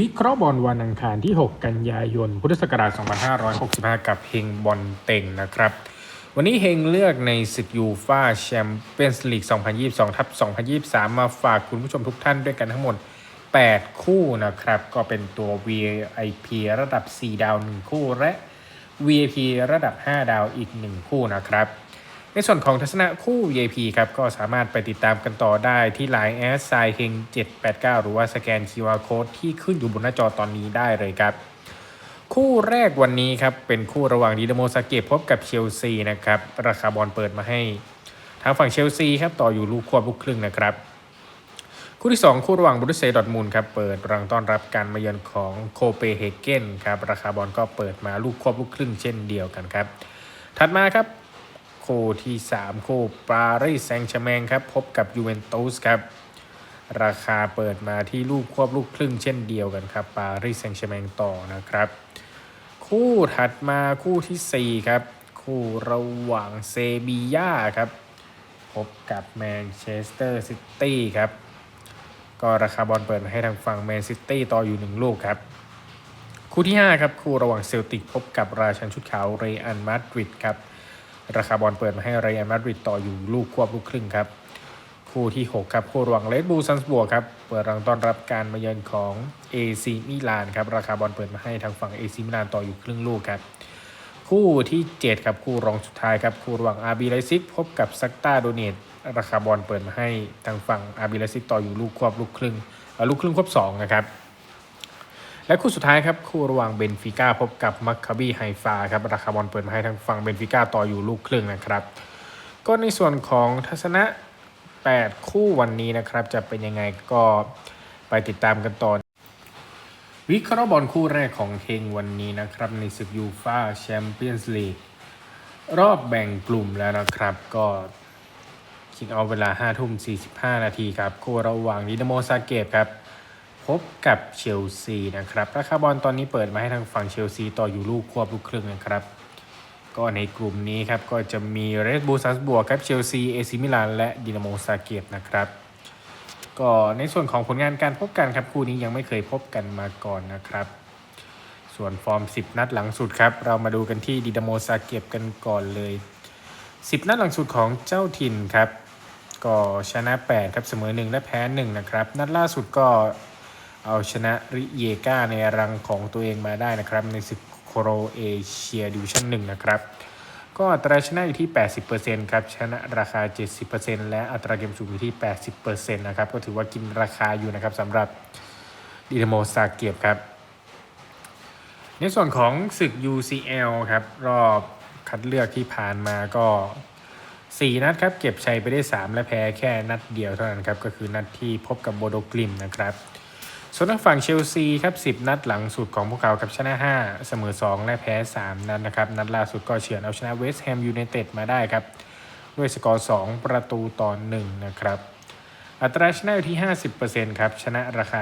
วิเคราะห์บอลวันอังคารที่ 6 กันยายน พุทธศักราช 2565 กับเฮงบอลเต็งนะครับ วันนี้เฮงเลือกในศึกยูฟาแชมเปี้ยนส์ลีก 2022 ทับ 2023 มาฝากคุณผู้ชมทุกท่านด้วยกันทั้งหมด 8 คู่นะครับ ก็เป็นตัว VIP ระดับ 4 ดาว 1 คู่และ VIP ระดับ 5 ดาวอีก 1 คู่นะครับ ในส่วนของทัศนะคู่ VIP ครับก็สามารถไปติดตามกันต่อได้ที่ Line แอสไซเฮง789 หรือว่าสแกน QR Code ที่ขึ้นอยู่บนหน้าจอตอนนี้ได้เลยครับ คู่แรกวันนี้ครับ เป็นคู่ระหว่างดีนโมซาเกะพบกับเชลซีนะครับ ราคาบอลเปิดมาให้ ทางฝั่งเชลซีครับต่ออยู่ลูกควบลูกครึ่งนะครับ คู่ที่ 2 คู่ระหว่างบรุเซดอทมูลครับเปิดรังต้อนรับการมาเยือนของโคเปเฮเกนครับราคาบอลก็เปิดมาลูกควบลูกครึ่งเช่นเดียวกันครับถัดมาครับ คู่ที่ 3 คู่ปารีสแซงต์แชร์แมงครับ พบกับยูเวนตุสครับ ราคาเปิดมาที่ลูกควบลูกครึ่งเช่นเดียวกันครับปารีสแซงต์แชร์แมงต่อนะครับ คู่ถัดมาคู่ทีสี่ 4 ครับ คู่ระหว่างเซบีย่าครับ พบกับแมนเชสเตอร์ซิตี้ครับ ก็ราคาบอลเปิดให้ทางฝั่งแมนซิตี้ต่ออยู่ 1 ลูกครับคู่ที่ 5 ครับ คู่ระหว่างเซลติกพบกับราชันชุดขาวเรอัลมาดริดครับ ราคาบอลเปิดมาให้เรอัลมาดริดต่ออยู่ลูกควบลูกครึ่งครับ คู่ที่ 6 ครับคู่ระหว่างเลดบูซันส์บวครับเปิดรังต้อนรับการมาเยือนของ AC มิลานครับราคาบอลเปิดมาให้ทางฝั่ง AC มิลานต่ออยู่ครึ่งลูกครับคู่ที่ 7 ครับคู่รองสุดท้ายครับคู่ระหว่างอาร์บีไลซิกพบกับซักตาโดเนตราคาบอลเปิดมาให้ทางฝั่งอาร์บีไลซิกต่ออยู่ลูกควบลูกครึ่งลูกครึ่งควบ2นะครับ และคู่สุดท้ายครับ คู่ระหว่างเบนฟิก้าพบกับมัคคาบีไฮฟาครับ ราคาบอลเปิดมาให้ทางฝั่งเบนฟิก้าต่ออยู่ลูกครึ่งนะครับ ก็ในส่วนของทัศนะ 8 คู่วันนี้นะครับ จะเป็นยังไงก็ไปติดตามกันต่อวิเคราะห์บอลคู่แรกของเฮงวันนี้นะครับ ในศึกยูฟาแชมเปี้ยนส์ลีกรอบแบ่งกลุ่มแล้วนะครับ ก็คิกเอาเวลา5ทุ่ม45 นาทีครับ คู่ระหว่างดินาโมซาเกตครับ พบกับเชลซีนะครับราคาบอลตอนนี้เปิดมาให้ทางฝั่งเชลซีต่ออยู่ลูกควบลูกครึ่งนะครับ ก็ในกลุ่มนี้ครับก็จะมีเรดบูซัสบวกครับเชลซีเอซิมิลานและดินาโมซาเกตนะครับก็ในส่วนของผลงานการพบกันครับคู่นี้ยังไม่เคยพบกันมาก่อนนะครับ ส่วนฟอร์ม 10 นัดหลังสุดครับ เรามาดูกันที่ดินาโมซาเกตกันก่อนเลย 10 นัดหลังสุดของเจ้าถิ่นครับ ก็ชนะ 8 ครับเสมอ 1 และแพ้ 1 นะครับ นัดล่าสุดก็ เอาชนะริเยกาในรังของตัวเองมาได้นะครับ ในศึกโครเอเชียดิวิชั่น1นะครับ ก็อัตราชนะอยู่ที่ 80%ครับ ชนะราคา 70%และอัตราเกมสูงอยู่ที่ 80%นะครับ ก็ถือว่ากินราคาอยู่นะครับสำหรับดินาโมซาเกียบครับ ในส่วนของศึก UCL ครับ รอบคัดเลือกที่ผ่านมาก็ 4 นัดครับ เก็บชัยไปได้ 3 และแพ้แค่นัดเดียวเท่านั้นครับ ก็คือนัดที่พบกับโบโดกลิมนะครับ ส่วนทางฝั่งเชลซีครับ10 นัดหลังสุดของพวกเขาครับชนะ 5 เสมอ 2 และแพ้ 3 นัดนะครับ นัดล่าสุดก็เฉือนเอาชนะเวสต์แฮมยูไนเต็ดมาได้ครับ ด้วยสกอร์ 2 ประตูต่อ 1 นะครับ อัตราชนะอยู่ที่ 50%ครับ ชนะราคา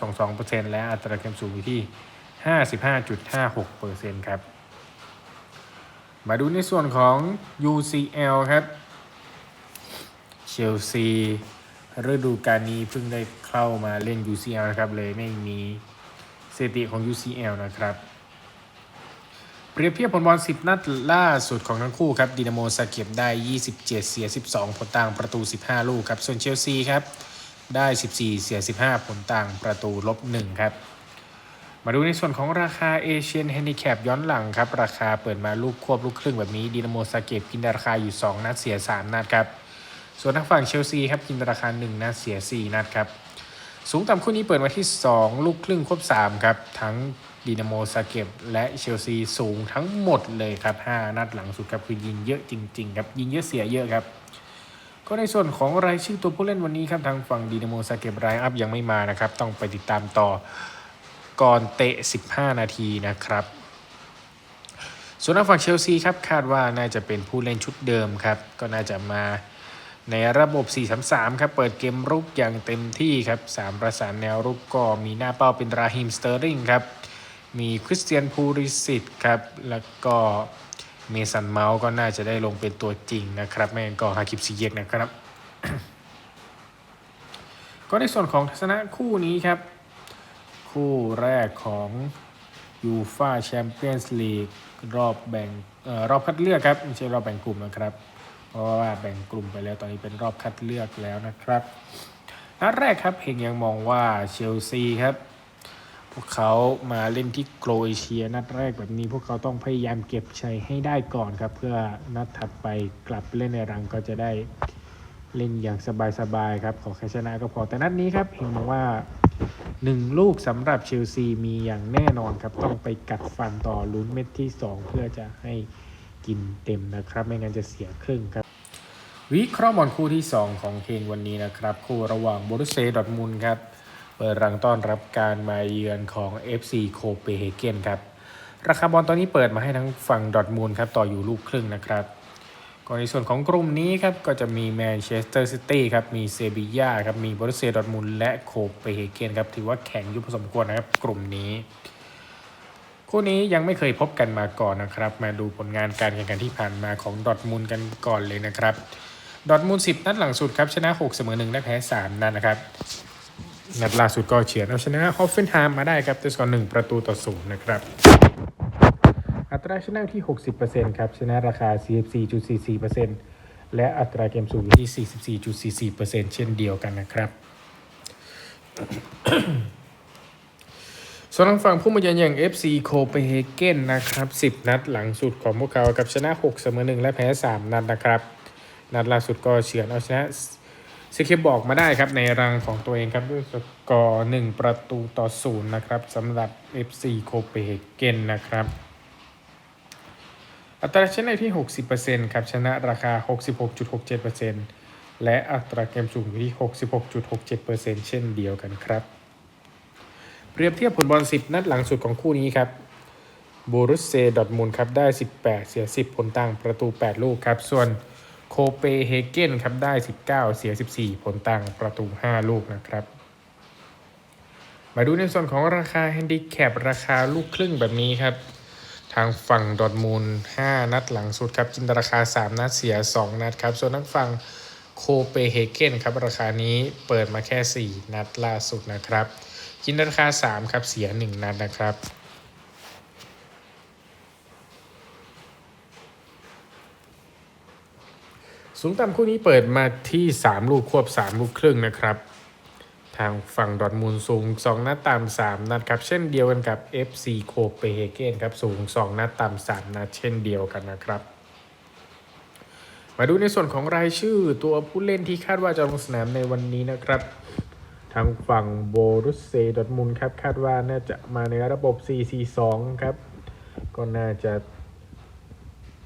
22.22%และอัตราเกมสูงอยู่ที่ 55.56%ครับ มาดูในส่วนของ UCL ครับเชลซี ฤดูกาลนี้เพิ่งได้เข้ามาเล่น UCL นะครับ เลยไม่มีสถิติของ UCL นะครับเปรียบเทียบผลบอล 10 นัดล่าสุดของทั้งคู่ครับดินาโมซาเก็บได้ 27 เสีย 12 ผลต่างประตู 15 ลูกครับ ส่วนเชลซีครับ ได้ 14 เสีย 15 ผลต่างประตูลบ 1 ครับ มาดูในส่วนของราคาเอเชียนแฮนดิแคปย้อนหลังครับ ราคาเปิดมาลูกควบลูกครึ่งแบบนี้ดินาโมซาเก็บกินราคาอยู่ 2 นัดเสีย 3 นัดครับ ส่วนทางฝั่งเชลซีครับกินราคา1นัดเสีย 4 นัดครับ สูงต่ำคู่นี้เปิดมาที่ 2 ลูกครึ่งควบ3 ครับ ทั้งดินาโมซาเก็บและเชลซีสูงทั้งหมดเลยครับ 5 นัดหลังสุดครับคือยิงเยอะจริง ๆ ครับ ยิงเยอะเสียเยอะครับ ก็ในส่วนของรายชื่อตัวผู้เล่นวันนี้ครับทางฝั่งดินาโมซาเก็บรายอัพยังไม่มานะครับ ต้องไปติดตามต่อก่อนเตะ 15 นาทีนะครับส่วนทางฝั่งเชลซีครับคาดว่าน่าจะเป็นผู้เล่นชุดเดิมครับ ก็น่าจะมา ในระบบ 4-3-3 ครับ เปิดเกมรุกอย่างเต็มที่ครับ 3 ประสานแนวรุกก็มีหน้าเป้าเป็นราฮิมสเตอร์ริงครับ มีคริสเตียนพูริสิตครับ แล้วก็เมสันเมาส์ก็น่าจะได้ลงเป็นตัวจริงนะครับ ไม่งั้นก็ฮาคิบซีเยกนะครับ ก็ในส่วนของทัศนะคู่นี้ครับ คู่แรกของยูฟาแชมเปี้ยนส์ลีกรอบแบ่งเอ่อรอบคัดเลือกครับ ไม่ใช่รอบแบ่งกลุ่มนะครับ เพราะว่าแบ่งกลุ่มไปแล้วตอนนี้เป็นรอบคัดเลือกแล้วนะครับนัดแรกครับเฮงยังมองว่าเชลซีครับ พวกเขามาเล่นที่โครเอเชีย นัดแรกแบบนี้พวกเขาต้องพยายามเก็บชัยให้ได้ก่อนครับ เพื่อนัดถัดไปกลับเล่นในรังก็จะได้เล่นอย่างสบายๆครับ ขอแค่ชนะก็พอแต่นัดนี้ครับเห็นบอกว่าหนึ่งลูกสำหรับเชลซีมีอย่างแน่นอนครับ ต้องไปกัดฟันต่อลุ้นเม็ดที่ 2 เพื่อจะให้กินเต็มนะครับ ไม่งั้นจะเสียครึ่งครับ วิเคราะห์บอลคู่ที่ 2 ของเพลงวันนี้นะครับ คู่ระหว่างบรุเซดอทมุนครับเปิดรังต้อนรับการมาเยือนของ FC โคเปเฮเกนครับ ราคาบอลตอนนี้เปิดมาให้ทั้งฝั่งดอทมุนด์ครับต่ออยู่ลูกครึ่งนะครับก็ในส่วนของกลุ่มนี้ครับก็จะมีแมนเชสเตอร์ซิตี้ครับมีเซบีย่าครับมีบรุเซดอทมุนด์และโคเปเฮเกนครับถือว่าแข็งอยุพอสมควรนะครับกลุ่มนี้คู่นี้ยังไม่เคยพบกันมาก่อนนะครับ มาดูผลงานการแข่งขันที่ผ่านมาของดอทมุนด์กันก่อนเลยนะครับ ดอทมุนด์10 นัดหลังสุดครับ ชนะ 6 เสมอ1และแพ้ 3 นัดนะครับ นัดล่าสุดก็เฉือนเอาชนะฮอฟเฟนไฮม์มาได้ครับด้วยสกอร์1ประตูต่อศูนย์นะครับ อัตราชนะที่ 60%ครับ ชนะราคา 44.44%และอัตราเกมสูงที่ 44.44%เช่นเดียวกันนะครับส่วนทางฝั่งผู้มาเยือนอย่าง FC โคเปเฮเกนนะครับ 10 นัดหลังสุดของพวกเขากับชนะ 6 เสมอ1และแพ้ 3 นัดนะครับ นัดล่าสุดก็เฉือนเอาชนะซิเคบอกมาได้ครับในรังของตัวเองครับด้วยสกอร์1ประตูต่อศูนย์นะครับสำหรับ FC โคเปเฮเกนนะครับ อัตราชนะที่ 60%ครับชนะราคา 66.67%และอัตราเกมสูงอยู่ที่ 66.67%เช่นเดียวกันครับ เปรียบเทียบผลบอล 10 นัดหลังสุดของคู่นี้ครับบูรุสเซดอทมุนด์ครับได้ 18 เสีย 10 ผลต่างประตู 8 ลูกครับส่วน โคเปเฮเกนครับได้ 19 เสีย 14 ผลต่างประตู 5 ลูกนะครับ มาดูในส่วนของราคาแฮนดิแคปราคาลูกครึ่งแบบนี้ครับ ทางฝั่งดอทมูล 5 นัดหลังสุดครับจินตราคา 3 นัดเสีย 2 นัดครับ ส่วนทางฝั่งโคเปเฮเกนครับราคานี้เปิดมาแค่ 4 นัดล่าสุดนะครับ จินตราคา 3 ครับเสีย 1 นัดนะครับ สูงต่ำคู่นี้เปิดมาที่ 3 ลูกควบ 3 ลูกครึ่งนะครับ ทางฝั่งดอทมูลสูง 2 นัดตาม3นัดครับ เช่นเดียวกันกับ FC โคเปเฮเกนครับสูง 2 นัดตาม3นัดเช่นเดียวกันนะครับ มาดูในส่วนของรายชื่อตัวผู้เล่นที่คาดว่าจะลงสนามในวันนี้นะครับ ทางฝั่งโบรุสเซดอทมุนด์ครับคาดว่าน่าจะมาในระบบ 4-4-2 ครับก็น่าจะ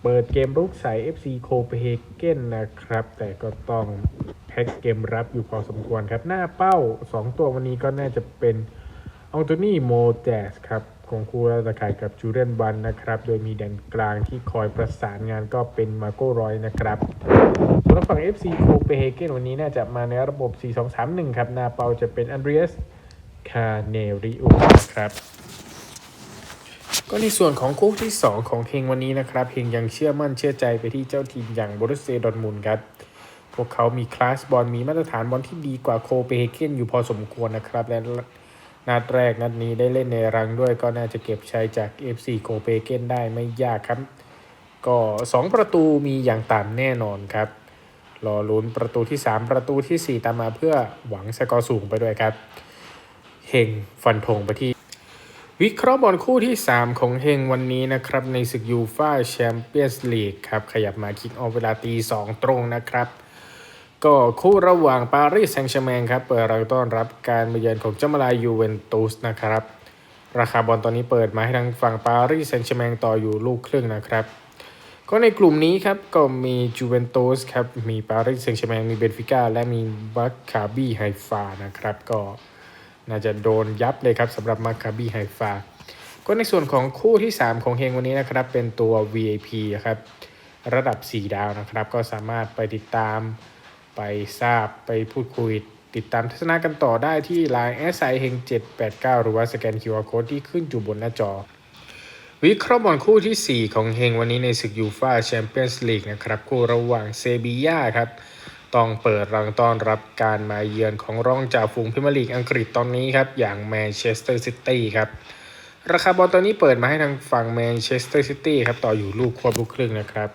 เปิดเกมรุกใส่ FC โคเปเฮเกนนะครับ แต่ก็ต้องแพ็กเกมรับอยู่พอสมควรครับ หน้าเป้า 2 ตัววันนี้ก็น่าจะเป็นอัลโตนีโมเตสครับของคู่รัตะข่ายกับจูเรนบันนะครับ โดยมีแดนกลางที่คอยประสานงานก็เป็นมาโกรอยนะครับส่วนฝั่ง FC โคเปเฮเกนวันนี้น่าจะมาในระบบ 4-2-3-1 ครับ หน้าเป้าจะเป็นอันเดรียสคาเนริอุครับ ก็ในส่วนของคู่ที่ 2 ของเพลงวันนี้นะครับเพลงยังเชื่อมั่นเชื่อใจไปที่เจ้าทีมอย่างบรุสเซดอร์ทมุนด์ครับ พวกเขามีคลาสบอลมีมาตรฐานบอลที่ดีกว่าโคเปเฮเกนอยู่พอสมควรนะครับ และนัดแรกนัดนี้ได้เล่นในรังด้วยก็น่าจะเก็บชัยจาก FC โคเปเฮเกนได้ไม่ยากครับ ก็ 2 ประตูมีอย่างต่ำแน่นอนครับ รอลุ้นประตูที่ 3 ประตูทีสี่4 ตามมาเพื่อหวังสกอร์สูงไปด้วยครับเฮงฟันธงไปที่ วิเคราะห์บอลคู่ที่ 3 ของเฮงวันนี้นะครับ ในศึกยูฟาแชมเปี้ยนส์ลีกครับ ขยับมาคิกออฟเวลาตี 2 ตรงนะครับ ก็คู่ระหว่างปารีสแซงต์แชร์แมงครับ เปิดเราต้อนรับการมาเยือนของเจ้ามาลายยูเวนตุสนะครับ ราคาบอลตอนนี้เปิดมาให้ทางฝั่งปารีสแซงต์แชร์แมงต่ออยู่ลูกครึ่งนะครับ ก็ในกลุ่มนี้ครับก็มีจูเวนตุสครับมีปารีสแซงต์แชร์แมงมีเบนฟิก้าและมีบัคคาบีไฮฟานะครับก็ น่าจะโดนยับเลยครับสำหรับมาคาบีไฮฟาก็ในส่วนของคู่ที่ 3 ของเฮงวันนี้นะครับ เป็นตัว VIP ครับระดับ 4 ดาวนะครับ ก็สามารถไปติดตามไปทราบไปพูดคุย ติดตามทัศนะกันต่อได้ที่ Line s i เฮง789 หรือว่าสแกน QR Code ที่ขึ้นอยู่บนหน้าจอ วิเคราะห์บอลคู่ทีสี่ 4 ของเฮงวันนี้ในศึกยูฟาแชมเปี้ยนส์ลีกนะครับ คู่ระหว่างเซบีย่าครับ ต้องเปิดรังต้อนรับการมาเยือนของรองจ่าฝูงพรีเมียร์ลีกอังกฤษตอนนี้ครับอย่างแมนเชสเตอร์ซิตี้ครับราคาบอลตอนนี้เปิดมาให้ทางฝั่งแมนเชสเตอร์ซิตี้ครับต่ออยู่ลูกควบลูกครึ่งนะครับ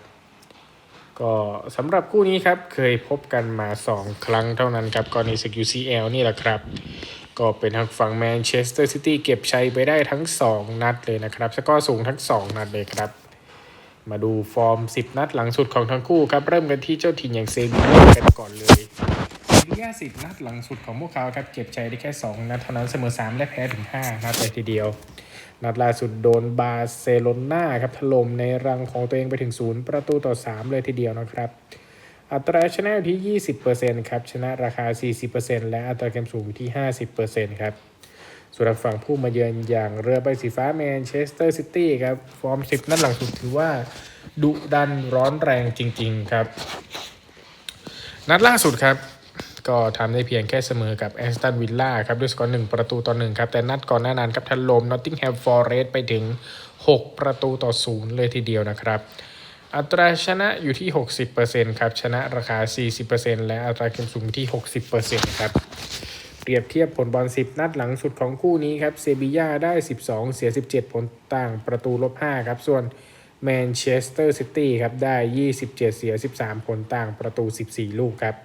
ก็สำหรับคู่นี้ครับเคยพบกันมา 2 ครั้งเท่านั้นครับกรณีศึก UCL นี่แหละครับ ก็เป็นทางฝั่งแมนเชสเตอร์ซิตี้เก็บชัยไปได้ทั้ง 2 นัดเลยนะครับสกอร์สูงทั้ง 2 นัดเลยครับ มาดูฟอร์ม 10 นัดหลังสุดของทั้งคู่ครับเริ่มกันที่เจ้าถิ่นอย่างเซบีย่ากันก่อนเลยเซบีย่า10 นัดหลังสุดของพวกเขาครับเก็บชัยได้แค่ 2 นัดเท่านั้นเสมอ 3 และแพ้ถึง 5 นัดเลยทีเดียว นัดล่าสุดโดนบาร์เซโลนาครับถล่มในรังของตัวเองไปถึง 0 ประตูต่อ 3 เลยทีเดียวนะครับ อัตราชนะอยู่ที่ 20%ครับชนะราคา 40%และอัตราเกมสูงอยู่ที่ 50%ครับ ส่วนฝั่งผู้มาเยือนอย่างเรือใบสีฟ้าแมนเชสเตอร์ซิตี้ครับ ฟอร์ม 10 นัดหลังสุดถือว่า ดุดันร้อนแรงจริง ๆ ครับ นัดล่าสุดครับ ก็ทำได้เพียงแค่เสมอกับแอสตันวิลล่าครับ ด้วยสกอร์1ประตูต่อ1ครับ แต่นัดก่อนหน้านั้นครับทันลมนอตติงแฮมฟอร์เรสไปถึง 6 ประตูต่อ0เลยทีเดียวนะครับอัตราชนะอยู่ที่ 60%ครับ ชนะราคา 40%และอัตราเกมสูงอยู่ที่ 60%ครับ เปรียบเทียบผลบอล 10 นัดหลังสุดของคู่นี้ครับเซบีย่าได้ 12 เสีย 17 ผลต่างประตูลบ 5 ครับ ส่วนแมนเชสเตอร์ซิตี้ครับได้ 27 เสีย 13 ผลต่างประตู 14 ลูกครับ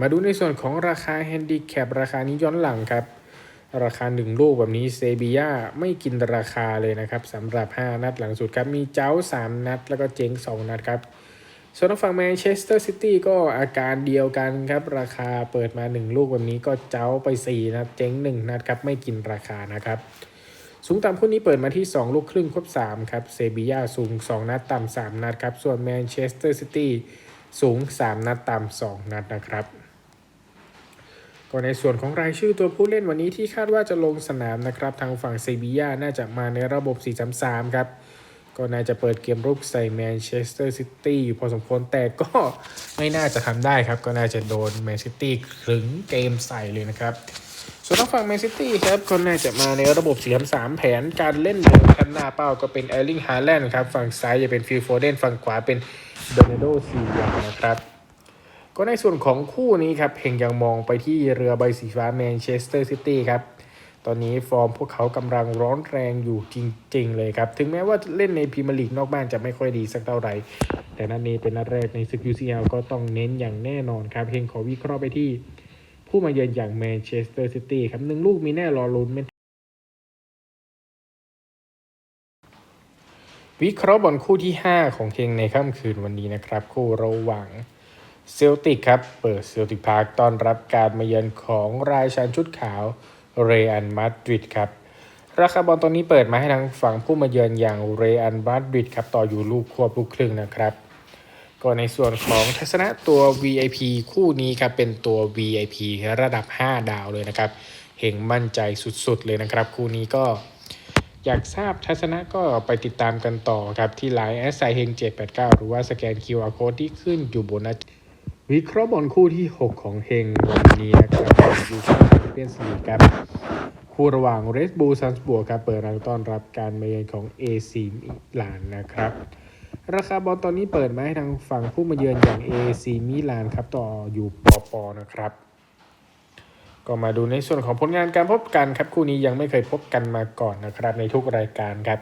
มาดูในส่วนของราคาแฮนดิแคปราคานี้ย้อนหลังครับ ราคา 1 ลูกแบบนี้เซบีย่าไม่กินราคาเลยนะครับสำหรับ 5 นัดหลังสุดครับ มีเจ้า 3 นัด แล้วก็เจ๊ง 2 นัดครับ ส่วนทางฝั่งแมนเชสเตอร์ซิตี้ก็อาการเดียวกันครับ ราคาเปิดมา 1 ลูกแบบนี้ก็เจ้าไป 4นัดเจ๊ง 1 นัดครับ ไม่กินราคานะครับ สูงต่ำคู่นี้เปิดมาที่ 2 ลูกครึ่งครบ 3 ครับ เซบียาสูง 2 นัดต่ำ 3 นัดครับ ส่วนแมนเชสเตอร์ซิตี้สูง 3 นัดต่ำ 2 นัดนะครับก็ในส่วนของรายชื่อตัวผู้เล่นวันนี้ที่คาดว่าจะลงสนามนะครับ ทางฝั่งเซบียาน่าจะมาในระบบ 4-3-3 ครับ ก็น่าจะเปิดเกมรุกใส่แมนเชสเตอร์ซิตี้อยู่พอสมควรแต่ก็ไม่น่าจะทำได้ครับ ก็น่าจะโดนแมนซิตี้คลึงเกมใส่เลยนะครับ ส่วนทางฝั่งแมนซิตี้ครับก็น่าจะมาในระบบ4-3-3แผนการเล่นเดิมครับหน้าเป้าก็เป็นเอลลิงฮาแลนด์ครับ ฝั่งซ้ายจะเป็นฟิลโฟเดนฝั่งขวาเป็นเบเนโดซียานะครับก็ในส่วนของคู่นี้ครับเพ่งยังมองไปที่เรือใบสีฟ้าแมนเชสเตอร์ซิตี้ครับ อนนี้ฟอร์มพวกเขากำลังร้อนแรงอยู่จริง ๆ เลยครับ ถึงแม้ว่าเล่นในพรีเมียร์ลีกนอกบ้านจะไม่ค่อยดีสักเท่าไหร่ แต่นัดนี้เป็นนัดแรกในศึก UCL ก็ต้องเน้นอย่างแน่นอนครับ เฮงขอวิเคราะห์ไปที่ผู้มาเยือนอย่างแมนเชสเตอร์ซิตี้ครับหนึ่งลูกมีแน่รอลุ้นวิเคราะห์บอลคู่ที่ 5 ของเฮงในค่ำคืนวันนี้นะครับ คู่ระหว่างเซลติกครับ เปิดเซลติกพาร์คต้อนรับการมาเยือนของรายชันชุดขาว เรอันมาดริดครับราคาบอลตอนนี้เปิดมาให้ทางฝั่งผู้มาเยือนอย่างเรอันมาดริดครับต่ออยู่ลูกควบลูกครึ่งนะครับ ก็ในส่วนของทัศนะตัว VIP คู่นี้ครับเป็นตัว VIP ระดับ 5 ดาวเลยนะครับเห็งมั่นใจสุดๆเลยนะครับ คู่นี้ก็อยากทราบทัศนะก็ไปติดตามกันต่อครับที่ไลน์แอสไซเฮง789 หรือว่าสแกน QR Code ที่ขึ้นอยู่บนหน้าจอ วิเคราะห์บอลคู่ที่ 6 ของเฮงวันนี้นะครับยูฟ่าแชมเปี้ยนส์ลีกครับ คู่ระหว่างเรสบูลซันส์บัวครับเปิดรังต้อนรับการมาเยือนของ AC มิลานนะครับ ราคาบอลตอนนี้เปิดมาให้ทางฝั่งผู้มาเยือนอย่าง AC มิลานครับต่ออยู่ปอปอนะครับ ก็มาดูในส่วนของผลงานการพบกันครับคู่นี้ยังไม่เคยพบกันมาก่อนนะครับในทุกรายการครับ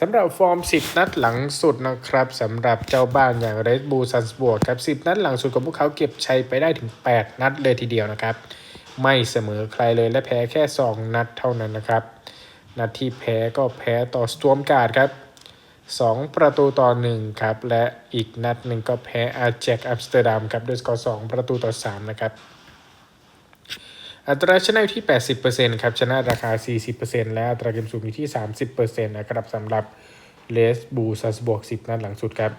สำหรับฟอร์ม 10 นัดหลังสุดนะครับสำหรับเจ้าบ้านอย่าง Red Bull Salzburg ครับ 10 นัดหลังสุดของพวกเขาเก็บชัยไปได้ถึง 8 นัดเลยทีเดียวนะครับ ไม่เสมอใครเลยและแพ้แค่ 2 นัดเท่านั้นนะครับ นัดที่แพ้ก็แพ้ต่อสตวมการ์ดครับ 2 ประตูต่อ 1 ครับ และอีกนัดหนึ่งก็แพ้อาแจกอัมสเตอร์ดัมครับด้วยสกอร์2ประตูต่อ 3 นะครับ อัตราชนะอยู่ที่ 80%ครับชนะราคา 40%และอัตราเกมสูงอยู่ที่ 30%นะครับสำหรับเลสบูซัสบวก 10 นัดหลังสุดครับ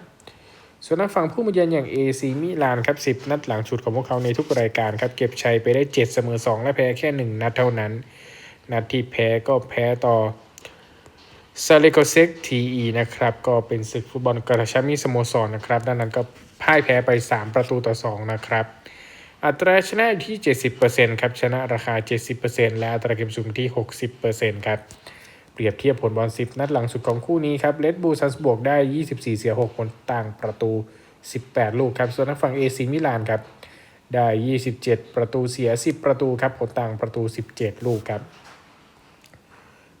ส่วนนักฝั่งผู้มาเยือนอย่าง AC มิลานครับ 10 นัดหลังสุดของพวกเขาในทุกรายการครับ เก็บชัยไปได้ 7 เสมอ 2 และแพ้แค่ 1 นัดเท่านั้น นัดที่แพ้ก็แพ้ต่อซาเลโกเซกทีอีนะครับ ก็เป็นศึกฟุตบอลกระชับมิสโมสรนะครับ ด้านนั้นก็พ่ายแพ้ไป 3 ประตูต่อ 2 นะครับ อัตราชนะอยู่ที่ 70%ครับชนะราคา 70%และอัตราเกมสูงที่ 60%ครับเปรียบเทียบผลบอล 10 นัดหลังสุดของคู่นี้ครับเลดบูซันส์บวกได้ 24 เสีย 6 ผลต่างประตู 18 ลูกครับส่วนทางฝั่งเอซิมิลานครับได้ 27 ประตูเสีย 10 ประตูครับผลต่างประตู 17 ลูกครับ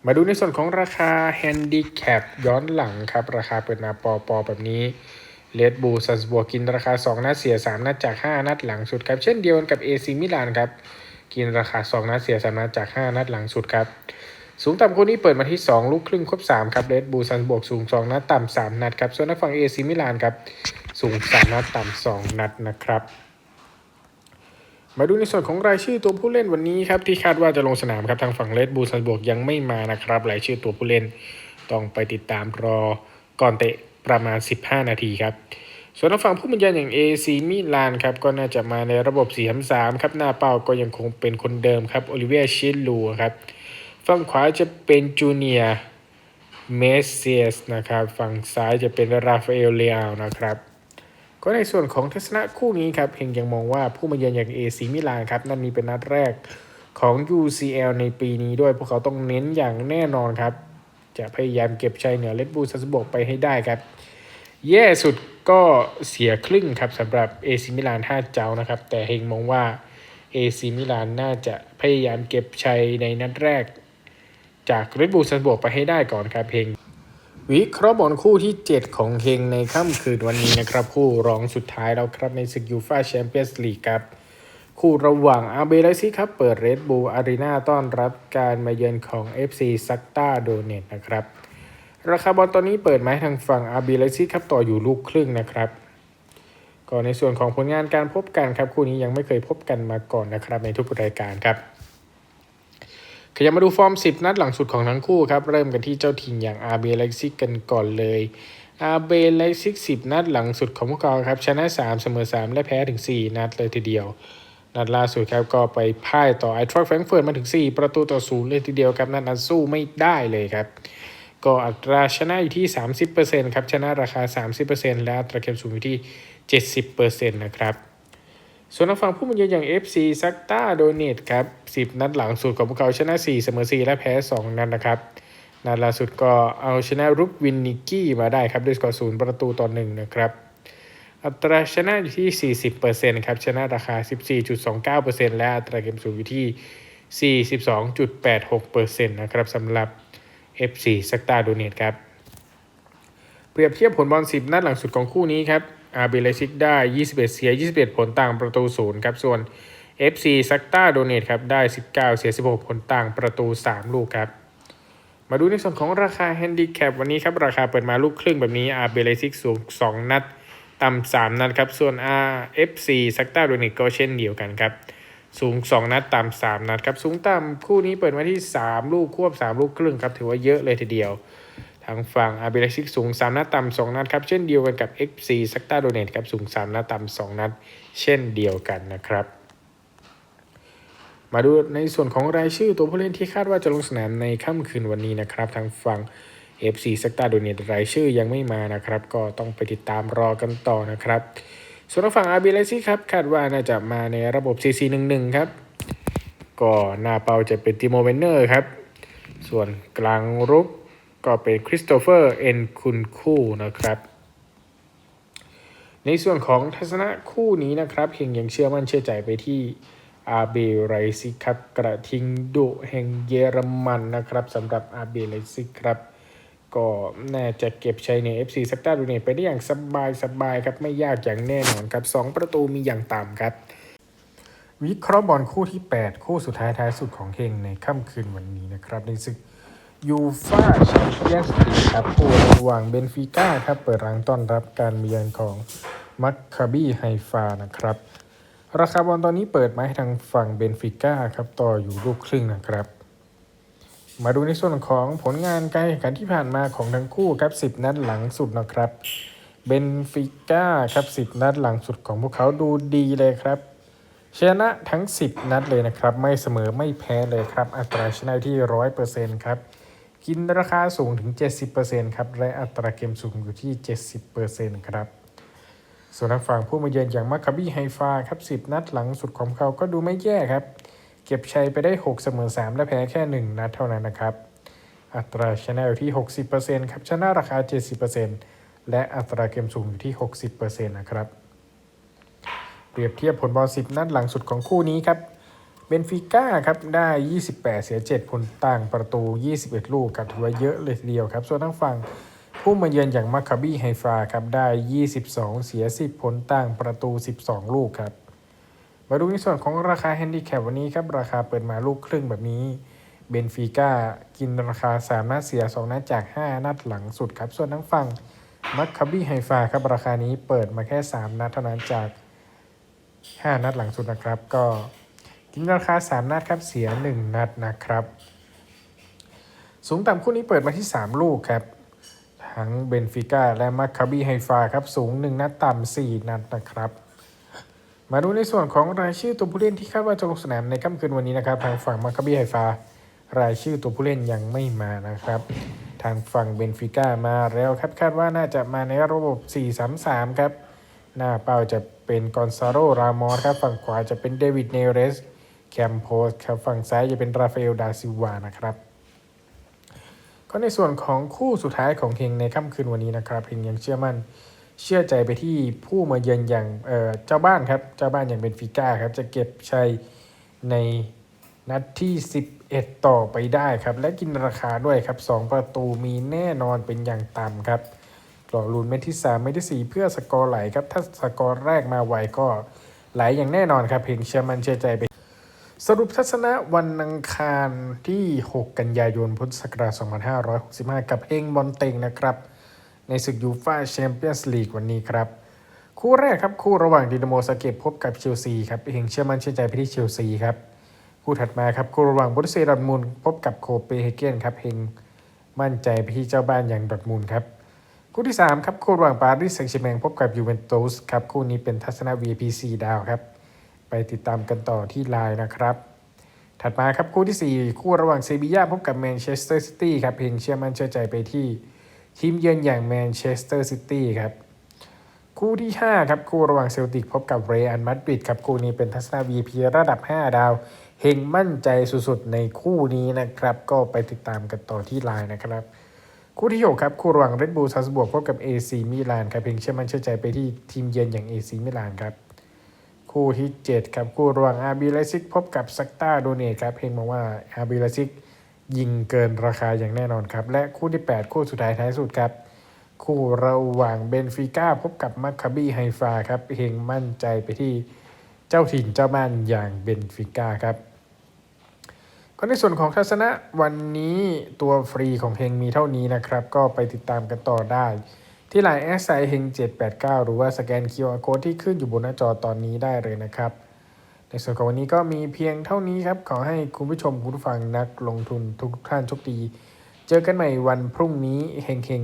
มาดูในส่วนของราคาแฮนดิแคปย้อนหลังครับ ราคาเปิดมาปอปอแบบนี้ เลดบูซัสบัวกินราคา 2 นัดเสีย 3 นัดจาก 5 นัดหลังสุดครับ เช่นเดียวกันกับเอซิมิลานครับกินราคา 2 นัดเสีย 3 นัดจาก 5 นัดหลังสุดครับสูงต่ำคู่นี้เปิดมาที่ 2 ลูกครึ่งครบ 3 ครับเลดบูซันบวกสูง 2 นัดต่ำ3 นัดครับส่วนนักฝั่งเอซิมิลานครับสูง 3 นัดต่ำ2 นัดนะครับ มาดูในส่วนของรายชื่อตัวผู้เล่นวันนี้ครับที่คาดว่าจะลงสนามครับทางฝั่งเลดบูซันบวกยังไม่มานะครับรายชื่อตัวผู้เล่นต้องไปติดตามรอก่อนเตะ ประมาณ 15 นาทีครับ ส่วนทางฝั่งผู้บรรยายอย่าง AC มิลานครับก็น่าจะมาในระบบ4-3-3ครับหน้าเป้าก็ยังคงเป็นคนเดิมครับโอลิเวียชิลูครับฝั่งขวาจะเป็นจูเนียเมสเซียสนะครับฝั่งซ้ายจะเป็นราฟาเอลเลอานะครับก็ในส่วนของทัศนะคู่นี้ครับเฮงยังมองว่าผู้มาเยือนอย่าง AC มิลานครับนั่นนี่เป็นนัดแรกของ UCL ในปีนี้ด้วยพวกเขาต้องเน้นอย่างแน่นอนครับ จะพยายามเก็บชัยเหนือเลดบูซัสบกไปให้ได้ครับ แย่สุดก็เสียครึ่งครับสำหรับ AC มิลานท่าเจ้านะครับ แต่เฮงมองว่า AC มิลานน่าจะพยายามเก็บชัยในนัดแรก จากเรดบูซัสบกไปให้ได้ก่อนครับเฮงวิเคราะห์บอลคู่ที่ 7 ของเฮงในค่ำคืนวันนี้นะครับ คู่รองสุดท้ายแล้วครับในศึกยูฟาแชมเปี้ยนส์ลีกครับ คู่ระหว่างอาเบไลซิครับ เปิดเรดบูอารีนาต้อนรับการมาเยือนของ FC ซักตาโดเนตนะครับ ราคาบอลตอนนี้เปิดมาให้ทางฝั่งอาเบไลซิครับต่ออยู่ลูกครึ่งนะครับก็ในส่วนของผลงานการพบกันครับ คู่นี้ยังไม่เคยพบกันมาก่อนนะครับ ในทุกรายการครับขยับมาดูฟอร์ม 10 นัดหลังสุดของทั้งคู่ครับ เริ่มกันที่เจ้าถิ่นอย่างอาเบไลซิกกันก่อนเลยอาเบไลซิก10 นัดหลังสุดของพวกเขาครับ ชนะ 3 เสมอ 3 และแพ้ถึง 4 นัดเลยทีเดียว นัดล่าสุดครับก็ไปพ่ายต่อไอทรัคแฟรงเฟิร์ตมาถึง 4 ประตูต่อศูนย์เลยทีเดียวครับนัดนั้นสู้ไม่ได้เลยครับ ก็อัตราชนะอยู่ที่ 30%ครับชนะราคา 30%และอัตราเข็มสูงอยู่ที่ 70%นะครับส่วนทางฝั่งผู้บรรยายอย่าง FC ซักตาโดเนตครับ 10 นัดหลังสุดของพวกเขาชนะ 4 เสมอ 4 และแพ้ 2 นัดนะครับ นัดล่าสุดก็เอาชนะรุกวินนิกกี้มาได้ครับด้วยสกอร์ศูนย์ประตูต่อ 1 นะครับ อัตราชนะอยู่ที่ 40%ครับชนะราคา 14.29%และอัตราเกมสูงอยู่ที่ 42.86%นะครับสำหรับ FC ซักตาโดเนตครับ เปรียบเทียบผลบอล 10 นัดหลังสุดของคู่นี้ครับอาร์เบลซิกได้ 21 เสีย 21 ผลต่างประตูศูนย์ครับ ส่วน FC ซักตาโดเนตครับ ได้ 19 เสีย 16 ผลต่างประตู 3 ลูกครับ มาดูในส่วนของราคาแฮนดิแคปวันนี้ครับ ราคาเปิดมาลูกครึ่งแบบนี้อาร์เบลซิกสูง 2 นัด ต่ำ3นัดครับ ส่วน RFC ซักตาโดเนตก็เช่นเดียวกันครับ สูง 2 นัดต่ำ3นัดครับ สูงต่ำคู่นี้เปิดมาที่ 3 ลูกควบ 3 ลูกครึ่งครับ ถือว่าเยอะเลยทีเดียว ทางฝั่งอาร์เบลซิกสูง 3 นัดต่ำ2นัดครับ เช่นเดียวกันกับ XC ซักตาโดเนตครับ สูง 3 นัดต่ำ2นัด เช่นเดียวกันนะครับมาดูในส่วนของรายชื่อตัวผู้เล่นที่คาดว่าจะลงสนามในค่ำคืนวันนี้นะครับ ทางฝั่ง FC ซักตาโดเนตรายชื่อยังไม่มานะครับ ก็ต้องไปติดตามรอกันต่อนะครับ ส่วนฝั่งอาร์เลซิครับคาดว่าน่าจะมาในระบบ CC11 ครับ ก็หน้าเป้าจะเป็นติโมเวนเนอร์ครับ ส่วนกลางรุกก็เป็นคริสโตเฟอร์เอ็นคุณคู่นะครับในส่วนของทัศนะคู่นี้นะครับเฮงยังเชื่อมั่นเชื่อใจไปที่อาเบไรซิครับ กระทิงดุแห่งเยอรมันนะครับสำหรับอาเบไรซิครับ ก็น่าจะเก็บชัยใน FC ซักตาดูเนตไปได้อย่างสบายสบายครับไม่ยากอย่างแน่นอนครับ 2 ประตูมีอย่างต่ำครับ วิเคราะห์บอลคู่ที่ 8 คู่สุดท้ายท้ายสุดของเฮงในค่ำคืนวันนี้นะครับ ในศึกยูฟาแชมเปี้ยนส์ลีกครับคู่ระหว่างเบนฟิก้าครับเปิดรังต้อนรับการมาเยือนของมัคคาบีไฮฟานะครับ ราคาบอลตอนนี้เปิดมาให้ทางฝั่งเบนฟิก้าครับต่ออยู่ลูกครึ่งนะครับ มาดูในส่วนของผลงานการแข่งขันที่ผ่านมาของทั้งคู่ครับ 10 นัดหลังสุดนะครับเบนฟิก้าครับ 10 นัดหลังสุดของพวกเขาดูดีเลยครับชนะทั้ง 10 นัดเลยนะครับ ไม่เสมอไม่แพ้เลยครับ อัตราชนะที่ 100%ครับ กินราคาสูงถึง 70%ครับ และอัตราเกมสูงอยู่ที่ 70%ครับ ส่วนทางฝั่งผู้มาเยือนอย่างมัคาบี้ไฮฟาครับ 10 นัดหลังสุดของเขาก็ดูไม่แย่ครับ เก็บชัยไปได้ 6 เสมอ 3 และแพ้แค่ 1 นัดเท่านั้นนะครับ อัตราชนะอยู่ที่ 60%ครับชนะราคา 70%แและอัตราเกมสูงอยู่ที่ 60%นะครับ เปรียบเทียบผลบอล 10 นัดหลังสุดของคู่นี้ครับเบนฟิก้าครับได้ 28 เสีย 7 ผลต่างประตู 21 ลูกครับถือว่าเยอะเลยทีเดียวครับ ส่วนทางฝั่งผู้มาเยือนอย่างมาคาบีไฮฟาครับได้ 22 เสีย 10 ผลต่างประตู 12 ลูกครับ มาดูในส่วนของราคาแฮนดิแคปวันนี้ครับ ราคาเปิดมาลูกครึ่งแบบนี้ เบนฟิก้ากินราคา 3 นัดเสีย 2 นัดจาก 5 นัดหลังสุดครับ ส่วนทั้งฝั่งมัคคาบีไฮฟาครับ ราคานี้เปิดมาแค่ 3 นัดเท่านั้นจาก 5 นัดหลังสุดนะครับ ก็กินราคา 3 นัดครับเสีย 1 นัดนะครับ สูงต่ำคู่นี้เปิดมาที่ 3 ลูกครับ ทั้งเบนฟิก้าและมัคคาบีไฮฟาครับสูง 1 นัดต่ำ4นัดนะครับ มาดูในส่วนของรายชื่อตัวผู้เล่นที่คาดว่าจะลงสนามในค่ำคืนวันนี้นะครับ ทางฝั่งมาคาบีไฮฟารายชื่อตัวผู้เล่นยังไม่มานะครับ ทางฝั่งเบนฟิก้ามาแล้วครับคาดว่าน่าจะมาในระบบ 4-3-3 ครับ หน้าเป้าจะเป็นกอนซาโรรามอสครับ ฝั่งขวาจะเป็นเดวิดเนเรสแคมโพสครับ ฝั่งซ้ายจะเป็นราฟาเอลดาซิวานะครับ ก็ในส่วนของคู่สุดท้ายของเฮงในค่ำคืนวันนี้นะครับเฮงยังเชื่อมั่น เชื่อใจไปที่ผู้มาเยือนอย่างเจ้าบ้านครับ เจ้าบ้านอย่างเบนฟิก้าครับ จะเก็บชัยในนัดที่ 11 ต่อไปได้ครับ และกินราคาด้วยครับ 2 ประตูมีแน่นอนเป็นอย่างต่ำครับกรอลุนเม็ดที่ 3 เม็ดที่ 4 เพื่อสกอร์ไหลครับ ถ้าสกอร์แรกมาไวก็ไหลอย่างแน่นอนครับ เพียงเชื่อมันเชื่อใจไป สรุปทัศนะวันอังคารที่ 6 กันยายนพุทธศักราช2565 กับเฮงบอลเต็งนะครับ ในศึกยูฟ่าแชมเปี้ยนส์ลีกวันนี้ครับ คู่แรกครับ คู่ระหว่างดินาโมซาเกตพบกับเชลซีครับเฮงเชื่อมั่นเชื่อใจไปที่เชลซีครับ คู่ถัดมาครับ คู่ระหว่างบรุเซียดอทมุนด์พบกับโคเปนเฮเกนครับเฮงมั่นใจไปที่เจ้าบ้านอย่างดอทมุนด์ครับ คู่ที่ 3 ครับ คู่ระหว่างปารีสแซงต์แชร์แมงพบกับยูเวนตุสครับ คู่นี้เป็นทัศนะ VIP 4ดาวครับ ไปติดตามกันต่อที่ไลน์นะครับถัดมาครับคู่ที่ 4 คู่ระหว่างเซบีย่าพบกับแมนเชสเตอร์ซิตี้ครับเพียงเชื่อมั่นเชื่อใจไปที่ ทีมเยือนอย่างแมนเชสเตอร์ซิตี้ครับ คู่ที่ 5 ครับ คู่ระหว่างเซลติกพบกับเรอัลมาดริดครับคู่นี้เป็นทัศนา VP ระดับ 5 ดาวเฮงมั่นใจสุดๆ ในคู่นี้นะครับ ก็ไปติดตามกันต่อที่ไลน์นะครับ คู่ที่ 6 ครับ คู่ระหว่างเรดบูลซัสบวกพบกับ AC มิลานครับเพียงเชื่อมั่นเชื่อใจไปที่ทีมเยือนอย่าง AC มิลานครับคู่ที่ 7 ครับ คู่ระหว่างอาร์บีไลซิกพบกับซักตาโดเนตครับเพลงบอกว่าอาร์บีไลซิก ยิงเกินราคาอย่างแน่นอนครับ และคู่ที่ 8 คู่สุดท้ายท้ายสุดครับ คู่ระหว่างเบนฟิก้าพบกับมัคคาบีไฮฟาครับเพลงมั่นใจไปที่เจ้าถิ่นเจ้าบ้านอย่างเบนฟิก้าครับก็ในส่วนของทัศนะวันนี้ตัวฟรีของเฮงมีเท่านี้นะครับ ก็ไปติดตามกันต่อได้ ที่ไลน์แอสไซเฮง789 หรือว่าสแกน QR Code ที่ขึ้นอยู่บนหน้าจอตอนนี้ได้เลยนะครับ ในส่วนของวันนี้ก็มีเพียงเท่านี้ครับ ขอให้คุณผู้ชมคุณผู้ฟังนักลงทุนทุกท่านโชคดี เจอกันใหม่วันพรุ่งนี้เฮงเฮง